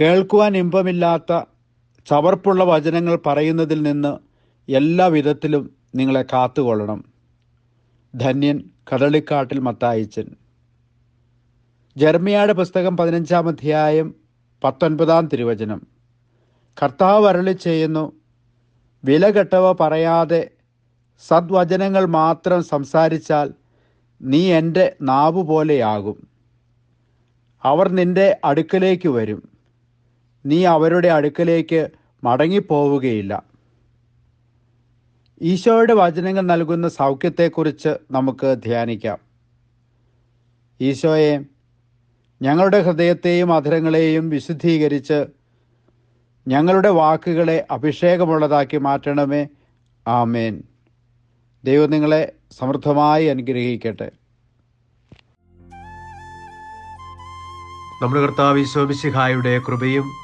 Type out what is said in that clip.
കേൾക്കുവാൻ ഇമ്പമില്ലാത്ത ചവർപ്പുള്ള വചനങ്ങൾ പറയുന്നതിൽ നിന്ന് എല്ലാ വിധത്തിലും നിങ്ങളെ കാത്തുകൊള്ളണം. ധന്യൻ കദളിക്കാട്ടിൽ മത്തായിച്ചൻ. ജർമ്മിയാടെ പുസ്തകം പതിനഞ്ചാം അധ്യായം പത്തൊൻപതാം തിരുവചനം. കർത്താവ് അരളി ചെയ്യുന്നു വില കെട്ടവ പറയാതെ സദ്വചനങ്ങൾ മാത്രം സംസാരിച്ചാൽ നീ എന്റെ നാവ് പോലെയാകും അവർ നിന്റെ അടുക്കലേക്ക് വരും. നീ അവരുടെ അടുക്കലേക്ക് മടങ്ങിപ്പോവുകയില്ല. ഈശോയുടെ വചനങ്ങൾ നൽകുന്ന സൗഖ്യത്തെക്കുറിച്ച് നമുക്ക് ധ്യാനിക്കാം. ഈശോയെ ഞങ്ങളുടെ ഹൃദയത്തെയും അധരങ്ങളെയും വിശുദ്ധീകരിച്ച് ഞങ്ങളുടെ വാക്കുകളെ അഭിഷേകമുള്ളതാക്കി മാറ്റണമേ. ആമേൻ. ദൈവം നിങ്ങളെ സമൃദ്ധമായി അനുഗ്രഹിക്കട്ടെ. നമ്മുടെ കർത്താവ് ഈശോമിശിഹായുടെ കൃപയും